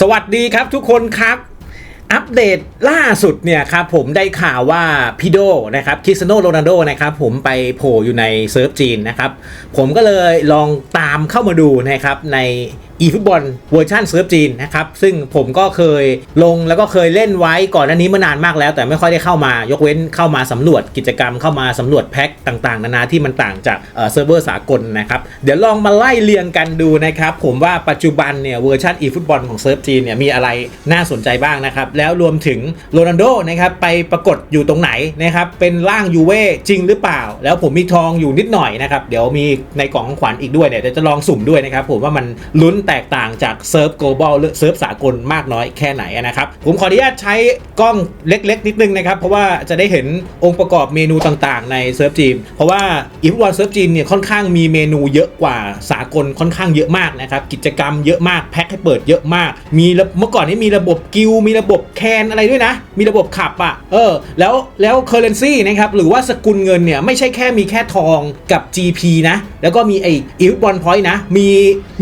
สวัสดีครับทุกคนครับ อัปเดตล่าสุดเนี่ยครับผมได้ข่าวว่าพี่โดนะครับคริสโนโรนัลโดนะครับผมไปโผล่อยู่ในเซิร์ฟจีนนะครับผมก็เลยลองตามเข้ามาดูนะครับใน e ฟุตบอลเวอร์ชันเซิร์ฟจีนนะครับซึ่งผมก็เคยลงแล้วก็เคยเล่นไว้ก่อนหน้านี้มื่อนานมากแล้ว แต่ไม่ค่อยได้เข้ามายกเว้นเข้ามาสำรวจกิจกรรมเข้ามาสำรวจแพ็คต่างๆ นานาที่มันต่างจากเซิร์ฟเวอร์สากลนะครับเดี๋ยวลองมาไล่เรียงกันดูนะครับผมว่าปัจจุบันเนี่ยเวอร์ชัน e ฟุตบอลของเซิร์ฟจีนเนี่ยมีอะไรน่าสนใจบ้างนะครับแล้วรวมถึงโรนัลโดนะครับไปปรากฏอยู่ตรงไหนนะครับเป็นร่างยูเว่จริงหรือเปล่า แล้วผมมีทองอยู่นิดหน่อยนะครับเดี๋ยวมีในกล่องของขวัญอีกด้วยเนี่ยเดี๋ยวจะลองสุ่มด้วยนะครับผมว่ามันลุ้นแตกต่างจากเซิร์ฟ global หรือเซิร์ฟสากลมากน้อยแค่ไหนนะครับผมขออนุญาตใช้กล้องเล็ก ๆ นิดนึงนะครับเพราะว่าจะได้เห็นองค์ประกอบเมนูต่างๆ ในเซิร์ฟจีนเพราะว่าอีฟุตบอลเซิร์ฟจีนเนี่ยค่อนข้างมีเมนูเยอะกว่าสากลค่อนข้างเยอะมากนะครับกิจกรรมเยอะมากแพ็คให้เปิดเยอะมาก มีเมื่อก่อนนี้มีระบบกิลมีระบบแคนอะไรด้วยนะ มีระบบขับอะ เออ แล้วแล้วเคอร์เรนซีนะครับ หรือว่าสกุลเงินเนี่ย ไม่ใช่แค่มีแค่ทองกับ GP นะ แล้วก็มีไออีฟุตบอลพอยต์นะ มี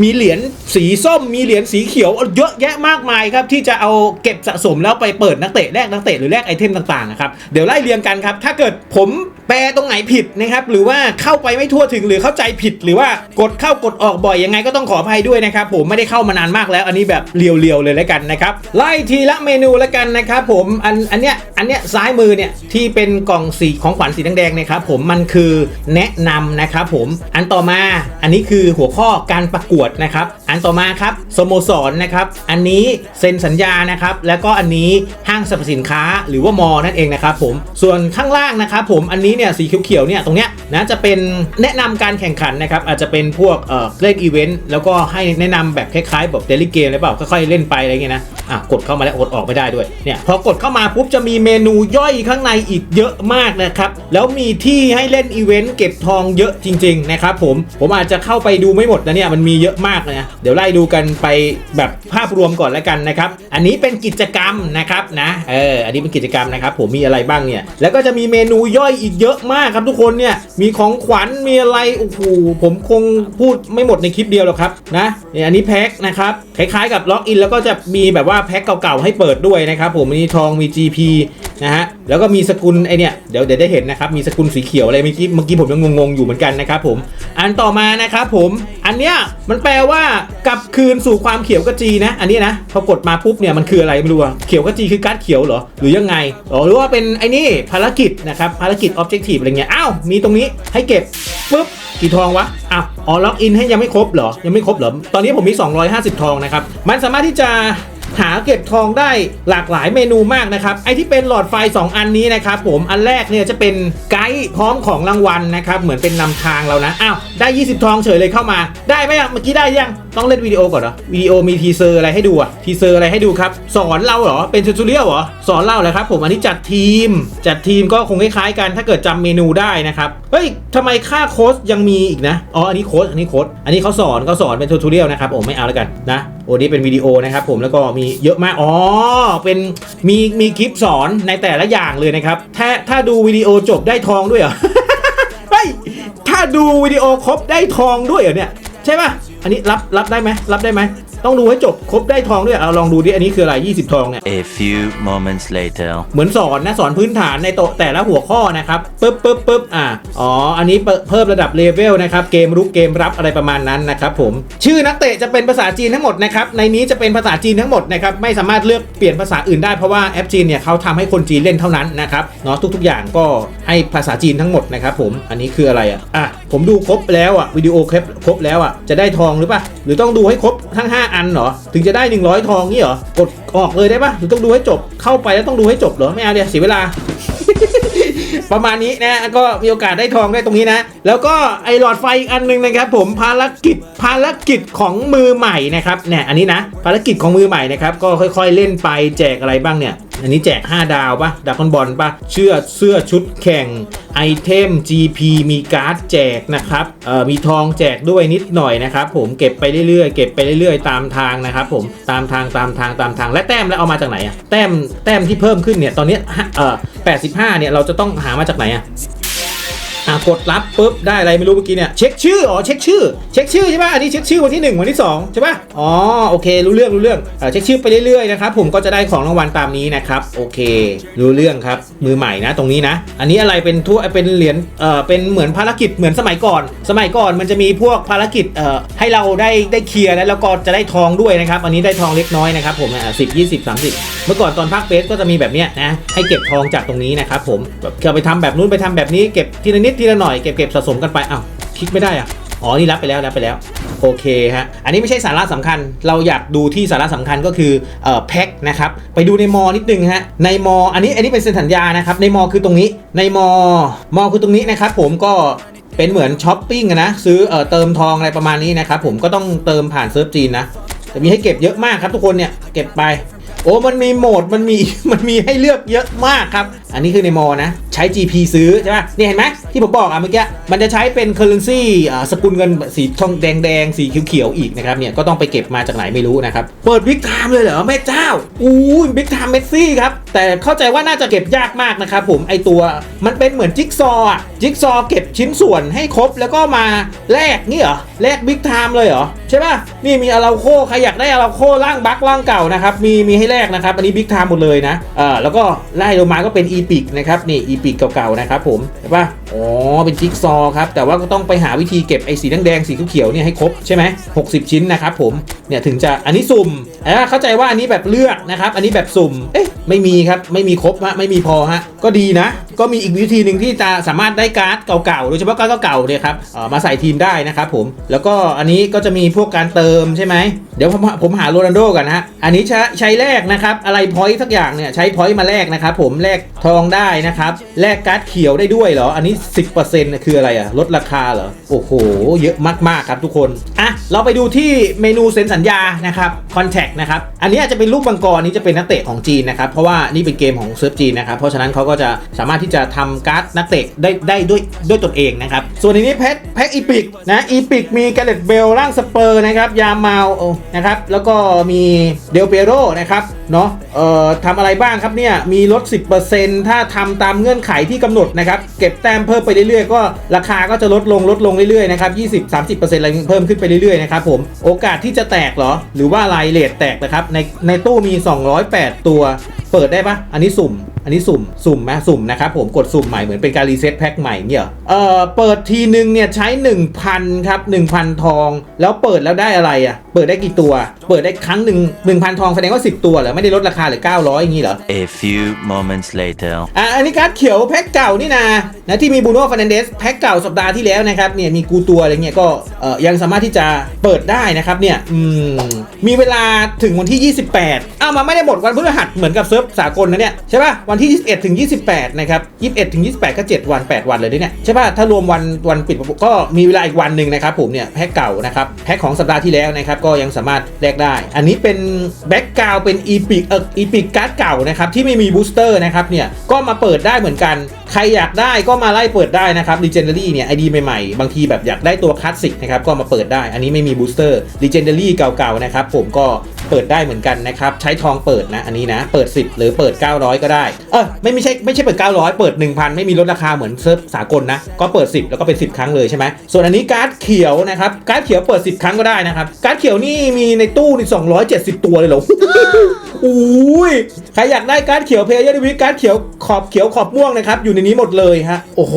มีเหรียญสีส้ม มีเหรียญสีเขียว เยอะแยะมากมายครับ ที่จะเอาเก็บสะสมแล้วไปเปิดนักเตะแลกนักเตะหรือแลกไอเทมต่างๆนะครับ เดี๋ยวไล่เรียงกันครับ ถ้าเกิดผมแปลตรงไหนผิดนะครับ หรือว่าเข้าไปไม่ทั่วถึงหรือเข้าใจผิด หรือว่ากดเข้ากดออกบ่อยยังไงก็ต้องขออภัยด้วยนะครับผมไม่ได้เข้ามานานมากแล้ว อันนี้แบบเรียวๆเลยแล้วกันนะครับไล่ทีละเมนูแล้วกันนะครับผมอันอันเนี้ยอันเนี้ยซ้ายมือเนี่ยที่เป็นกล่องสีของขวัญสีแดงๆเนะครับผมมันคือแนะนำนะครับผมอันต่อมาอันนี้คือหัวข้อการประกวดนะครับอันต่อมาครับสโมสรนะครับอันนี้เซ็นสัญญานะครับแล้วก็อันนี้ห้างสรรพสินค้าหรือว่ามอนั่นเองนะครับผมส่วนข้างล่างนะครับผมอันนี้เนี่ยสีเขียวๆเนี่ยตรงเนี้ยนะจะเป็นแนะนำการแข่งขันนะครับอาจจะเป็นพวกเอ่อเล่นอีเวนต์แล้วก็ให้แนะนำแบบคล้ายๆแบบเดลิเกมอะไรเปล่าค่อยๆเล่นไปอะไรเงี้ยนะอะกดเข้ามาแล้วกดออกไม่ได้ด้วยเนี่ยพอกดเข้ามาปุ๊บจะมีเมนูย่อยข้างในอีกเยอะมากนะครับ แล้วมีที่ให้เล่นอีเวนต์เก็บทองเยอะจริง ๆ นะครับผม ผมอาจจะเข้าไปดูไม่หมดนะเนี่ย มันมีเยอะมากนะ เดี๋ยวไล่ดูกันไปแบบภาพรวมก่อนแล้วกันนะครับ อันนี้เป็นกิจกรรมนะครับนะ เออ อันนี้เป็นกิจกรรมนะครับ ผมมีอะไรบ้างเนี่ย แล้วก็จะมีเมนูย่อยอีกเยอะมากครับทุกคนเนี่ย มีของขวัญ มีอะไร โอ้โห ผมคงพูดไม่หมดในคลิปเดียวหรอกครับนะเนี่ยอันนี้แพ็คนะครับ คล้ายๆ กับล็อกอินแล้วก็จะมีแบบว่าแพ็คเก่าๆให้เปิดด้วยนะครับผมมีทองมี GP นะฮะแล้วก็มีสกุลไอเนี่ยเดี๋ยวเดี๋ยวได้เห็นนะครับมีสกุลสีเขียวอะไรเมื่อกี้เมื่อกี้ผมยังงงๆอยู่เหมือนกันนะครับผมอันต่อมานะครับผมอันเนี้ยมันแปลว่ากลับคืนสู่ความเขียวกระจีนะ อันนี้นะพอกดมาปุ๊บเนี่ยมันคืออะไรไม่รู้อะเขียวกระจีคือการ์ดเขียวเหรอหรือยังไงอ๋อหรือว่าเป็นไอ้นี่ภารกิจนะครับภารกิจออบเจกตีฟอะไรเงี้ยอ้าวมีตรงนี้ให้เก็บปุ๊บกี่ทองวะอ้าวอ๋อล็อกอินให้ยังไม่ครบเหรอยังไม่ครบเหรอตอนนี้ผมมี 250 ทองนะครับมันสามารถที่จะ หาเก็บทองได้หลากหลายเมนูมากนะครับไอที่เป็นหลอดไฟ 2 อันนี้นะครับผมอันแรกเนี่ยจะเป็นไกด์พร้อมของรางวัลนะครับเหมือนเป็นนำทางเรานะอ้าวได้ 20 ทองเฉยเลยเข้ามา ได้ไหมอะเมื่อกี้ได้ยังต้องเล่นวิดีโอก่อนเหรอวิดีโอมีทีเซอร์อะไรให้ดูอะทีเซอร์อะไรให้ดูครับ สอนเราเหรอเป็นทูตเรียลเหรอสอนเราเหรอครับ ผมอันนี้จัดทีม จัดทีมก็คงคล้ายๆกัน ถ้าเกิดจำเมนูได้นะครับเฮ้ยทำไมค่าโค้ชยังมีอีกนะอ๋ออันนี้โค้ชอันนี้โค้ชอันนี้เขาสอนเขาสอนเป็นทูตเรียลนะครับผมไม่เอาแล้วกันนะ โอ้นี่เป็นวิดีโอนะครับผมแล้วก็มีเยอะมากอ๋อเป็นมีมีคลิปสอนในแต่ละอย่างเลยนะครับ ถ้าถ้าดูวิดีโอจบได้ทองด้วยเหรอเฮ้ยถ้าดูวิดีโอครบได้ทองด้วยเหรอเนี่ยใช่ป่ะอันนี้รับรับได้ไหมรับได้ไหม ต้องดูให้จบครบได้ทองด้วยเอาลองดูดิอันนี้คืออะไร 20 ทองเนี่ย A few moments later. เหมือนสอนนะสอนพื้นฐานในโตะแต่ละหัวข้อนะครับปึ๊บปึ๊บปึ๊บอ่าอ๋ออันนี้เปิเพิ่มระดับเลเวลนะครับเกมรุกเกมรับอะไรประมาณนั้นนะครับผมชื่อนักเตะจะเป็นภาษาจีนทั้งหมดนะครับในนี้จะเป็นภาษาจีนทั้งหมดนะครับไม่สามารถเลือกเปลี่ยนภาษาอื่นได้เพราะว่าแอปจีนเนี่ยเขาทำให้คนจีนเล่นเท่านั้นนะครับเนาะทุก ๆ อย่างก็ให้ภาษาจีนทั้งหมดนะครับผมอันนี้คืออะไรอะอะผมดูครบแล้วอะวิดีโอครบครบแล้วอะจะได้ทองหรือเปล่าหรือต้องดูให้ครบทั้ง 5อันเหรอ ถึงจะได้ 100 ทองนี่เหรอ กดออกเลยได้ปะหรือต้องดูให้จบ เข้าไปแล้วต้องดูให้จบเหรอ ไม่เอาเดี๋ยวเสียเวลา ประมาณนี้นะ ก็มีโอกาสได้ทองได้ตรงนี้นะ แล้วก็ไอหลอดไฟอีกอันหนึงนะครับ ผมภารกิจภารกิจของมือใหม่นะครับ เนี่ย อันนี้นะ ภารกิจของมือใหม่นะครับ ก็ค่อย ๆ เล่นไปแจกอะไรบ้างเนี่ยอันนี้แจก 5 ดาวปะดาวคอนบอลปะเชื่อเสื้อชุดแข่งไอเทม GP มีการ์ดแจกนะครับเอ่อมีทองแจกด้วยนิดหน่อยนะครับผมเก็บไปเรื่อยๆเก็บไปเรื่อยๆ ตามทางนะครับผมตามทางตามทางตามทางและแต้มแล้วเอามาจากไหนอะแต้มแต้มที่เพิ่มขึ้นเนี่ยตอนนี้เอ่อ85เนี่ยเราจะต้องหามาจากไหนอะ อะกดรับปุ๊บได้อะไรไม่รู้เมื่อกี้เนี่ยเช็คชื่ออ๋อเช็คชื่อเช็คชื่อใช่ป่ะอันนี้เช็คชื่อวันที่หนึ่งวันที่สองใช่ป่ะอ๋อโอเค รู้เรื่องรู้เรื่องเอ่อเช็คชื่อไปเรื่อยๆนะครับผมก็จะได้ของรางวัลตามนี้นะครับโอเค รู้เรื่องครับมือใหม่นะตรงนี้นะ อันนี้อะไรเป็นทั่วเป็นเหรียญเอ่อเป็นเหมือนภารกิจเหมือนสมัยก่อน สมัยก่อนมันจะมีพวกภารกิจเอ่อให้เราได้ได้เคลียร์แล้วแล้วก็จะได้ทองด้วยนะครับอันนี้ได้ทองเล็กน้อยนะครับผมอะสิบยี่สิบสามสิบเมื่อก่อนตอนภาคเฟสก็จะมีแบบเนี้ยนะให้เก็บทองจากตรงนี้นะครับผมแบบเราไปทำแบบนู้นไปทำแบบนี้เก็บทีละนิดทีละหน่อยเก็บเก็บสะสมกันไปอ้าวคลิกไม่ได้อะอ๋อนี่รับไปแล้วรับไปแล้วโอเคฮะอันนี้ไม่ใช่สาระสำคัญ เราอยากดูที่สาระสำคัญก็คือเอ่อแพ็คนะครับไปดูในมอนิดนึงฮะในมออันนี้อันนี้เป็นเซ็นสัญญานะครับในมอคือตรงนี้ในมอมอคือตรงนี้นะครับผมก็เป็นเหมือนช้อปปิ้งนะซื้อเอ่อเติมทองอะไรประมาณนี้นะครับผมก็ต้องเติมผ่านเซิร์ฟจีนนะแต่มีให้เก็บเยอะมากครับทุกคนเนี่ยเก็บไป โอ้มันมีโหมดมันมีมันมีให้เลือกเยอะมากครับ อันนี้คือในมอนะ ใช้ GP ซื้อใช่ไหมนี่เห็นไหมที่ผมบอกอะเมื่อกี้มันจะใช้เป็น currency อ่าสกุลเงินสีช่องแดงแดงสีเขียวๆอีกนะครับเนี่ยก็ต้องไปเก็บมาจากไหนไม่รู้นะครับ เปิดบิ๊กไทม์เลยเหรอแม่เจ้าอู้บิ๊กไทม์เมสซี่ครับ แต่เข้าใจว่าน่าจะเก็บยากมากนะครับผมไอตัวมันเป็นเหมือนจิ๊กซอว์จิ๊กซอว์เก็บชิ้นส่วนให้ครบแล้วก็มาแลกนี่เหรอแลกบิ๊กไทม์เลยเหรอใช่ป่ะ นี่มีอาราโคใครอยากได้อาราโคร่างบักร่างเก่านะครับ มีมีให้แลกนะครับ อันนี้บิ๊กไทม์หมดเลยนะ เออแล้วก็ไล่ลงมาก็เป็นอีพิกนะครับ นี่อีพิกเก่าๆนะครับผมเห็นป่ะ อ๋อ เป็นจิ๊กซอว์ครับ แต่ว่าก็ต้องไปหาวิธีเก็บไอ้สีแดงๆสีเขียวๆเนี่ยให้ครบใช่ไหม60ชิ้นนะครับผม เนี่ยถึงจะ อันนี้สุ่มอ่าเข้าใจว่าอันนี้แบบเลือกนะครับ อันนี้แบบสุ่ม เอ๊ะ ไม่มีครับ ไม่มีครบฮะ ไม่มีพอฮะ ก็ดีนะ ก็มีอีกวิธีหนึ่งที่จะสามารถได้การ์ดเก่าๆโดยเฉพาะการ์ดเก่าๆเนี่ยครับมาใส่ทีมได้นะครับผมแล้วก็อันนี้ก็จะมีพวกการเติมใช่ไหมเดี๋ยวผมผมหาโรนัลโดกันนะฮะอันนี้ใช้ใช้แลกนะครับอะไรพอยต์สักอย่างเนี่ยใช้พอยต์มาแลกนะครับผมแลกทองได้นะครับแลกการ์ดเขียวได้ด้วยเหรออันนี้ 10%น่ะคืออะไรอะลดราคาเหรอโอ้โห เยอะมากๆครับทุกคนอะเราไปดูที่เมนูเซ็นสัญญานะครับ Contact นะครับอันนี้อาจจะเป็นรูปมังกรนี้จะเป็นนักเตะของจีนนะครับเพราะว่านี่เป็นเกมของเซิร์ฟจีนนะครับเพราะฉะนั้นเขาก็จะสามารถที่จะทำการ์ดนักเตะได้ได้ด้วยด้วยตนเองนะครับ ส่วนในนี้แพ็คแพ็คอีพิกนะอีพิกมีแกเลตเบลร่างสเปอร์นะครับยามาลนะครับแล้วก็มีเดลเปโรนะครับเนาะเอ่อทำอะไรบ้างครับเนี่ยมีลด 10%ถ้าทำตามเงื่อนไขที่กำหนดนะครับเก็บแต้มเพิ่มไปเรื่อยๆก็ราคาก็จะลดลงลดลงเรื่อยๆนะครับ20-30%อะไรเพิ่มขึ้นไปเรื่อยๆนะครับผมโอกาสที่จะแตกเหรอ หรือว่าลายเลทแตกนะครับในในตู้มี 208 ตัว เปิดได้ปะอันนี้สุ่ม อันนี้สุ่ม สุ่มไหมสุ่มนะครับผม กดสุ่มใหม่เหมือนเป็นการรีเซ็ตแพ็คใหม่เนี่ยเอเอ่อเปิดทีนึงเนี่ยใช้ 1,000 ครับ 1,000 ทอง แล้วเปิดแล้วได้อะไรอะ เปิดได้กี่ตัว เปิดได้ครั้งหนึ่ง1,000ทองแสดงว่า 10 ตัวเหรอ ไม่ได้ลดราคาเหรือ 900 อย่างนี้เหรอ A few moments later. อะอันนี้การ์ดเขียวแพ็คเก่านี่นะนะที่มีบูโน่ฟ r น a นเดสแพ็คเก่าสัปดาห์ที่แล้วนะครับเนี่ยมีกูตัวอะไรเงี้ยก็เอ่อยังสามารถที่จะเปิดได้นะครับเนี่ยอืมมีเวลาถึงวันที่ 28 อ้าวมันไม่ได้หมดวันพฤหัสเหมือนกับเซิร์ฟสากลนะเนี่ยใช่ป่ะวันที่ 21 ถึง 28 นะครับ 21 ถึง 28 ก็ 7 วัน 8 วันเลยเนี่ยใช่ป่ะถ้ารวมวันวันปิดก็มีเวลาอีกวันหนึ่งนะครับผมเนี่ยแพ็คเก่านะครับแพ็คของสัปดาห์ที่แล้วนะครับก็ยังสามารถแลกได้ อันนี้เป็นแบ็กกราวเป็นอีพิกเอ่ออีพิกการ์ดเก่านะครับที่ไม่มีบูสเตอร์นะครับเนี่ยก็มาเปิดได้เหมือนกัน ใครอยากได้ก็มาไล่เปิดได้นะครับ Legendary เนี่ยไอดีใหม่ๆ บางทีแบบอยากได้ตัวคลาสสิกนะครับก็มาเปิดได้ อันนี้ไม่มีบูสเตอร์ Legendary เก่าๆนะครับผมก็เปิดได้เหมือนกันนะครับ ใช้ทองเปิดนะ อันนี้นะ เปิด 10 หรือเปิด 900 ก็ได้ เออไม่ไม่ใช่ไม่ใช่เปิด 900 เปิด 1,000 ไม่มีลดราคาเหมือนเซิร์ฟสากลนะ ก็เปิด 10 แล้วก็เป็น 10 ครั้งเลยใช่ไหมส่วนอันนี้การ์ดเขียวนะครับ การ์ดเขียวเปิด 10 ครั้งก็ได้นะครับ การ์ดเขียวนี่มีในตู้นี่270 ตัวเลยเหรอ อุ้ยใครอยากได้การ์ดเขียวเพลเยอร์ดวิการ์ดเขียวขอบเขียวขอบม่วงนะครับอยู่ในนี้หมดเลยฮะโอ้โห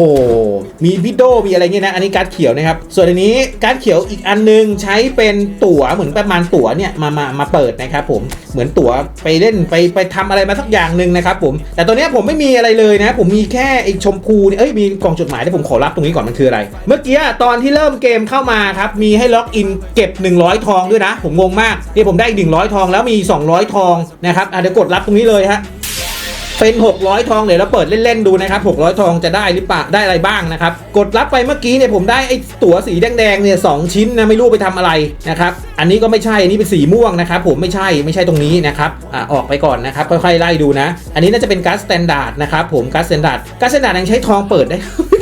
มีวิดโดมีอะไรเงี้ยนะอันนี้การ์ดเขียวนะครับส่วนอันนี้การ์ดเขียวอีกอันนึงใช้เป็นตั๋วเหมือนประมาณตั๋วเนี่ยมามามาเปิดนะครับผมเหมือนตั๋วไปเล่นไปไปทำอะไรมาสักอย่างหนึ่งนะครับผมแต่ตัวเนี้ผมไม่มีอะไรเลยนะ ผมมีแค่ไอ้ชมพูเนี่ยเอ้ยมีกล่องจดหมายที่ผมขอรับตรงนี้ก่อนมันคืออะไร เมื่อกี้ตอนที่เริ่มเกมเข้ามาครับมีให้ล็อกอินเก็บ 100 ทองด้วยนะ ผมงงมากนี่ผมได้อีก100 ทองแล้วมี 200 ทองนะครับเดี๋ยวกดรับตรงนี้เลยฮะเป็น 600 ทองเดี๋ยวเราเปิดเล่นๆดูนะครับ 600 ทองจะได้หรือเปล่าได้อะไรบ้างนะครับ กดรับไปเมื่อกี้เนี่ยผมได้ไอ้ตั๋วสีแดงๆเนี่ยสองชิ้นนะไม่รู้ไปทำอะไรนะครับ อันนี้ก็ไม่ใช่ อันนี้เป็นสีม่วงนะครับ ผมไม่ใช่ไม่ใช่ตรงนี้นะครับอะออกไปก่อนนะครับค่อยๆไล่ดูนะ อันนี้น่าจะเป็นการ์ดสแตนดาร์ดนะครับผมการ์ดสแตนดาร์ดการ์ดสแตนดาร์ดยังใช้ทองเปิดได้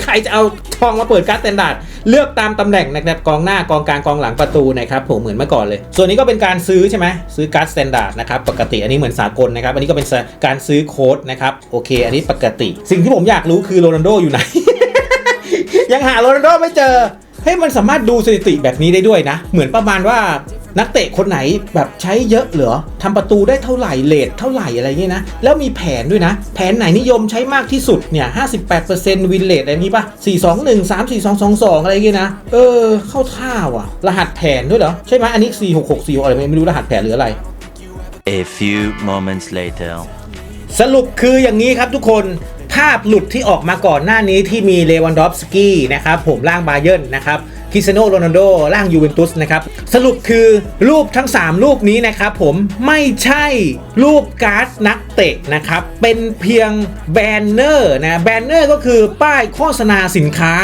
ใครจะเอาทองมาเปิดการ์ดสแตนดาร์ดเลือกตามตำแหน่งนะครับกองหน้ากองกลางกองหลังประตูนะครับผมเหมือนเมื่อก่อนเลย ส่วนนี้ก็เป็นการซื้อใช่ไหมซื้อการ์ดสแตนดาร์ดนะครับปกติอันนี้เหมือนสากลนะครับอันนี้ก็เป็นการซื้อโค้ดนะครับโอเค อันนี้ปกติ สิ่งที่ผมอยากรู้คือโรนัลโดอยู่ไหน ยังหาโรนัลโดไม่เจอเฮ้ยมันสามารถดูสถิติแบบนี้ได้ด้วยนะ เหมือนประมาณว่า นักเตะคนไหนแบบใช้เยอะเหรอทำประตูได้เท่าไหร่เลทเท่าไหร่อะไรเงี้ยนะ แล้วมีแผนด้วยนะ แผนไหนนิยมใช้มากที่สุดเนี่ย58%วินเลทอะไรนี้ป่ะ421 3 4 2 2 2อะไรเงี้ยนะ เออ เข้าท่าว่ะ รหัสแผนด้วยเหรอ ใช่ไหมอันนี้4664อะไรไม่รู้รหัสแผนหรืออะไร A few moments later. สรุปคืออย่างนี้ครับทุกคนภาพหลุดที่ออกมาก่อนหน้านี้ที่มีเลวันดอฟสกี้นะครับผมร่างบาเยิร์นนะครับค ริสเตียโนโรนัลโดร่างยูเวนตุสนะครับสรุปคือรูปทั้ง 3 รูปนี้นะครับผมไม่ใช่รูปการ์ดนักเตะนะครับเป็นเพียงแบนเนอร์นะแบนเนอร์ก็คือป้ายโฆษณาสินค้า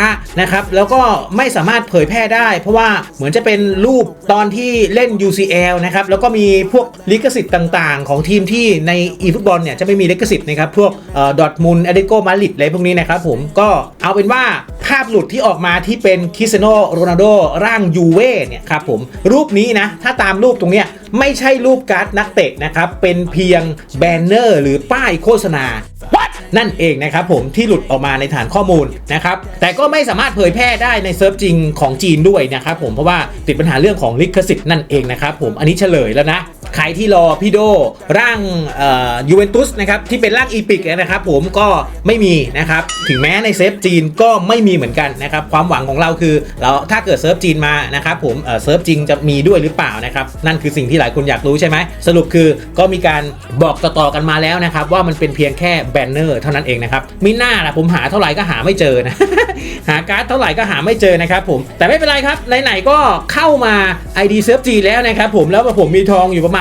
นะครับแล้วก็ไม่สามารถเผยแพร่ได้ เพราะว่าเหมือนจะเป็นรูปตอนที่เล่น UCL นะครับแล้วก็มีพวกลิขสิทธิ์ต่าง ๆ ของทีมที่ใน e ฟุตบอลเนี่ยจะไม่มีลิขสิทธิ์นะครับพวกดอทมุนอเดโกมาริดอะไรพวกนี้นะครับผมก็เอาเป็นว่าภาพหลุดที่ออกมาที่เป็นคริสเตียโนโรนัลโดร่างยูเว่เนี่ยครับผมรูปนี้นะ ถ้าตามรูปตรงเนี้ยไม่ใช่รูปการ์ดนักเตะนะครับ เป็นเพียงแบนเนอร์หรือป้ายโฆษณา What? นั่นเองนะครับผมที่หลุดออกมาในฐานข้อมูลนะครับ แต่ก็ไม่สามารถเผยแพร่ได้ในเซิร์ฟจริงของจีนด้วยนะครับผมเพราะว่าติดปัญหาเรื่องของลิขสิทธิ์นั่นเองนะครับผมอันนี้เฉลยแล้วนะ ใครที่รอพี่โดร่างยูเวนตุสนะครับที่เป็นร่างอีพิกนะครับผมก็ไม่มีนะครับถึงแม้ในเซิร์ฟจีนก็ไม่มีเหมือนกันนะครับความหวังของเราคือเราถ้าเกิดเซิร์ฟจีนมานะครับผมเอ่อเซิร์ฟจริงจะมีด้วยหรือเปล่านะครับนั่นคือสิ่งที่หลายคนอยากรู้ใช่ไหมสรุปคือก็มีการบอกต่อๆกันมาแล้วนะครับว่ามันเป็นเพียงแค่แบนเนอร์เท่านั้นเองนะครับมิน่าล่ะผมหาเท่าไหร่ก็หาไม่เจอนะหาการ์ดเท่าไหร่ก็หาไม่เจอนะครับผมแต่ไม่เป็นไรครับไหนๆก็เข้ามา ID เซิร์ฟจีแล้วนะครับผมแล้วผมมีทองอยู่ประม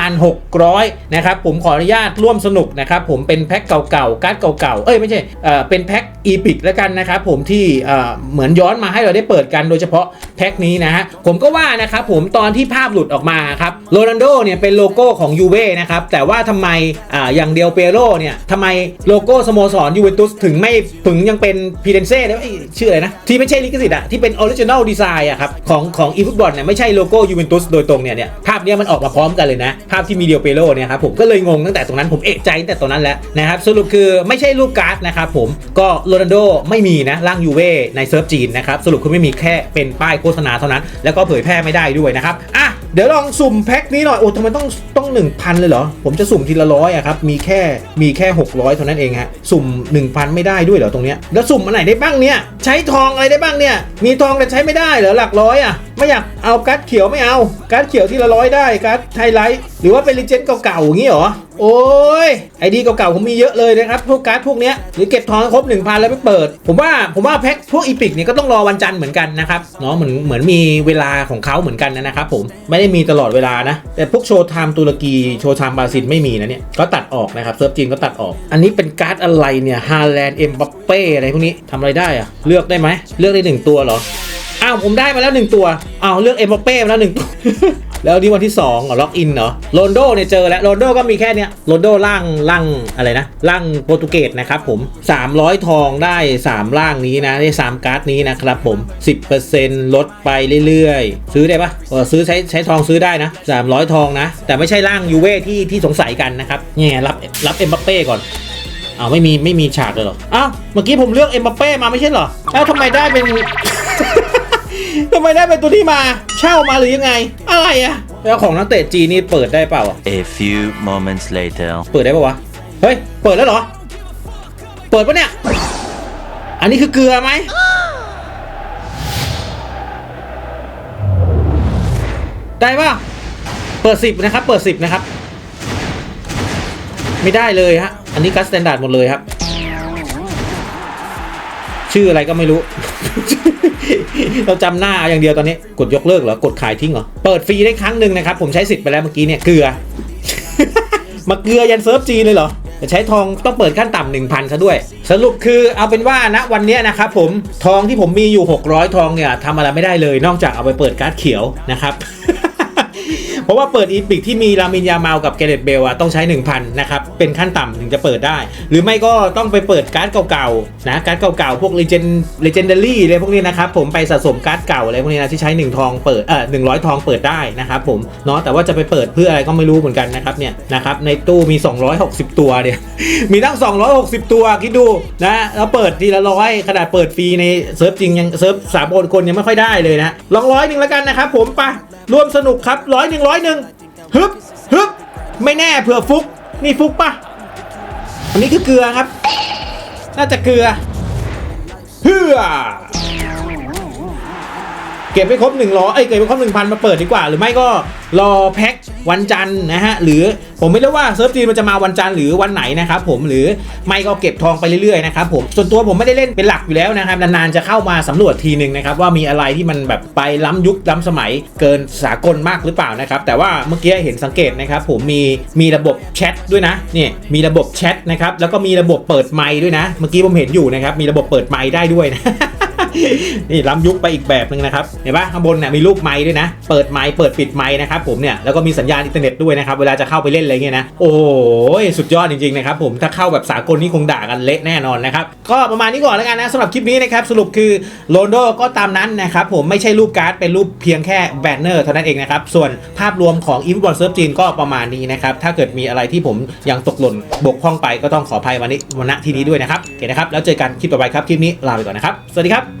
าณ600นะครับผมขออนุญาตร่วมสนุกนะครับผมเป็นแพ็คเก่าๆการ์ดเก่าๆเอ้ยไม่ใช่เอ่อเป็นแพ็คอีพิกแล้วกันนะครับผมที่เอ่อเหมือนย้อนมาให้เราได้เปิดกันโดยเฉพาะแพ็คนี้นะฮะผมก็ว่านะครับผมตอนที่ภาพหลุดออกมาครับโรนัลโดเนี่ยเป็นโลโก้ของยูเว่นะครับแต่ว่าทำไมอ่าอย่างเดียวเปโรเนี่ยทำไมโลโก้สโมสรยูเวนตุสถึงไม่ถึงยังเป็นพีเดนเซ่ได้ไหมชื่ออะไรนะที่ไม่ใช่ลิขสิทธิ์อะที่เป็นออริจินอลดีไซน์อะครับของของอีฟุตบอลเนี่ยไม่ใช่โลโก้ยูเวนตุสโดยตรงเนี่ยเนี่ยภาพเนี้ยมันออกมาพร้อมกันเลยนะภาพที่มีเดียวเปโลเนี่ยครับผมก็เลยงงตั้งแต่ตรงนั้นผมเอกใจตั้งแต่ตรงนั้นแล้วนะครับสรุปคือไม่ใช่รูปการ์ดนะครับผมก็โรนัลโดไม่มีนะร่างยูเว่ในเซิร์ฟจีนนะครับสรุปคือไม่มีแค่เป็นป้ายโฆษณาเท่านั้น แล้วก็เผยแพร่ไม่ได้ด้วยนะครับอะ เดี๋ยวลองสุ่มแพ็คนี้หน่อยโอ้ทำไมต้องต้อง 1,000 เลยเหรอ ผมจะสุ่มทีละร้อยอะครับ มีแค่มีแค่ 600 เท่านั้นเองฮะ สุ่ม 1,000 ไม่ได้ด้วยเหรอตรงเนี้ยแล้วสุ่มอันไหนได้บ้างเนี่ย ใช้ทองอะไรได้บ้างเนี่ย มีทองแต่ใช้ไม่ได้เหรอหลักร้อยอะไม่อยากเอาการ์ดเขียวไม่เอาการ์ดเขียวทีละร้อยได้การ์ดไฮไลท์หรือว่าเป็นลิเจนด์เก่าๆอย่างนี้เหรอโอ้ยไอดีเก่าๆผมมีเยอะเลยนะครับพวกการ์ดพวกเนี้ยหรือเก็บทองให้ครบ1,000แล้วไปเปิด ผมว่าผมว่าแพ็คพวกอีพิกเนี่ยก็ต้องรอวันจันทร์เหมือนกันนะครับเนาะเหมือนเหมือนมีเวลาของเขาเหมือนกันนะครับผมไม่ได้มีตลอดเวลานะ แต่พวกโชว์ไทม์ตุรกีโชว์ไทม์บราซิลไม่มีนะเนี่ยก็ตัดออกนะครับเซิร์ฟจีนก็ตัดออก อันนี้เป็นการ์ดอะไรเนี่ยฮาแลนด์เอ็มบัปเป้อะไรพวกนี้ทำอะไรได้อะเลือกได้ไหมเลือกได้หนึ่งตัวเหรอ อ้าวผมได้มาแล้วหนึ่งตัวอ้าวเลือกเอ็มบัปเป้มาแล้วหนึ่งตัวแล้วนี่วันที่2เหรอล็อกอินเหรอโรนโดเนี่ยเจอแล้วโรนโดก็มีแค่เนี้ยโรนโดร่างร่างอะไรนะร่างโปรตุเกสนะครับผม 300 ทองได้3ร่างนี้นะได้3การ์ดนี้นะครับผม 10%ลดไปเรื่อยๆ ซื้อได้ปะซื้อใช้ใช้ทองซื้อได้นะ 300 ทองนะ แต่ไม่ใช่ร่างยูเว่ที่ที่สงสัยกันนะครับเนี่ยรับรับเอ็มบัปเป้ก่อนอ้าวไม่มีไม่มีฉากเลยเหรออ้าวเมื่อกี้ผมเลือกเอ็มบัปเป้มาไม่ใช่เหรอแล้วทำไมได้เป็นำไมได้เป็นตัวที่มา เช่ามาหรือยังไง อะไรอะแล้วของนักเตะจีนนี่เปิดได้เปล่าอะ A few moments later. เปิดได้ปะวะ เฮ้ย เปิดแล้วเหรอ เปิดปะเนี่ย อันนี้คือเกลือไหม ได้ปะเปิดสิบนะครับ เปิดสิบนะครับ ไม่ได้เลยฮะ อันนี้กัสสแตนดาร์ดหมดเลยครับ ชื่ออะไรก็ไม่รู้ เราจำหน้าเอาอย่างเดียวตอนนี้ กดยกเลิกเหรอกดขายทิ้งเหรอ เปิดฟรีได้ครั้งหนึ่งนะครับ ผมใช้สิทธิ์ไปแล้วเมื่อกี้เนี่ยเกลือ มาเกลือยันเซิร์ฟจีเลยเหรอแต่ใช้ทองต้องเปิดขั้นต่ำหนึ่งพันซะด้วย สรุปคือเอาเป็นว่าณวันนี้นะครับผมทองที่ผมมีอยู่ 600 ทองเนี่ยทำอะไรไม่ได้เลย นอกจากเอาไปเปิดการ์ดเขียวนะครับ เพราะว่าเปิดอีพิกที่มีลามินยาเมากับเกเรตเบลอะต้องใช้ 1,000 นะครับ เป็นขั้นต่ำถึงจะเปิดได้ หรือไม่ก็ต้องไปเปิดการ์ดเก่าๆนะการ์ดเก่าๆ พวก Legend Legendary อะไรพวกนี้นะครับ ผมไปสะสมการ์ดเก่าอะไรพวกนี้นะที่ใช้ 1 ทองเปิดเออ100ทองเปิดได้นะครับผมเนาะแต่ว่าจะไปเปิดเพื่ออะไรก็ไม่รู้เหมือนกันนะครับเนี่ยนะครับในตู้มี 260 ตัวเนี่ยมีตั้ง 260 ตัวคิดดูนะแล้วเปิดทีละร้อยขนาดเปิดฟรีในเซิร์ฟจริงยังเซิร์ฟสามคนคนยังไม่ค่อยได้เลยนะลองร้อยหนึ่งแล้วกันนะครับผมไป ร่วมสนุกครับร้อยหนึ่งร้อยหนึ่งฮึบฮึบไม่แน่เผื่อฟุก นี่ฟุกปะอันนี้คือเกลือครับ น่าจะเกลือเพื่อเก็บไปครบ1 0 0เอ้ยเก็บไปครบหนึ่งพันมาเปิดดีกว่า หรือไม่ก็รอแพ็ค วันจันทร์นะฮะหรือผมไม่รู้ว่าเซิร์ฟจีนมันจะมาวันจันทร์หรือวันไหนนะครับผมหรือไม่ก็เก็บทองไปเรื่อยๆนะครับผมส่วนตัวผมไม่ได้เล่นเป็นหลักอยู่แล้วนะครับนานๆจะเข้ามาสำรวจทีหนึ่งนะครับว่ามีอะไรที่มันแบบไปล้ำยุคล้ำสมัยเกินสากลมากหรือเปล่านะครับแต่ว่าเมื่อกี้เห็นสังเกตนะครับผมมีมีระบบแชทด้วยนะเนี่ยมีระบบแชทนะครับแล้วก็มีระบบเปิดไมค์ด้วยนะ เมื่อกี้ผมเห็นอยู่นะครับมีระบบเปิดไมค์ได้ด้วยนะ นี่ล้ำยุคไปอีกแบบหนึ่งนะครับเห็นปะข้างบนเนี่ยมีรูปไม้ด้วยนะ เปิดไม้เปิดปิดไม้นะครับผมเนี่ยแล้วก็มีสัญญาณอินเทอร์เน็ตด้วยนะครับเวลาจะเข้าไปเล่นอะไรเงี้ยนะโอ้ยสุดยอดจริงๆนะครับผมถ้าเข้าแบบสากลนี่คงด่ากันเละแน่นอนนะครับก็ประมาณนี้ก่อนแล้วกันนะสำหรับคลิปนี้นะครับสรุปคือโรนโดก็ตามนั้นนะครับผมไม่ใช่รูปการ์ดเป็นรูปเพียงแค่แบนเนอร์เท่านั้นเองนะครับส่วนภาพรวมของอีฟบอลเซิร์ฟจีนก็ประมาณนี้นะครับถ้าเกิดมีอะไรที่ผมยังตกหล่นบกพร่องไปก็ต้องขออภัยวันนี้วันณที่นี้ด้วยนะครับโอเคนะครับแล้วเจอกันคลิปต่อไปครับคลิปนี้ลาไปก่อนนะครับสวัสดีครับ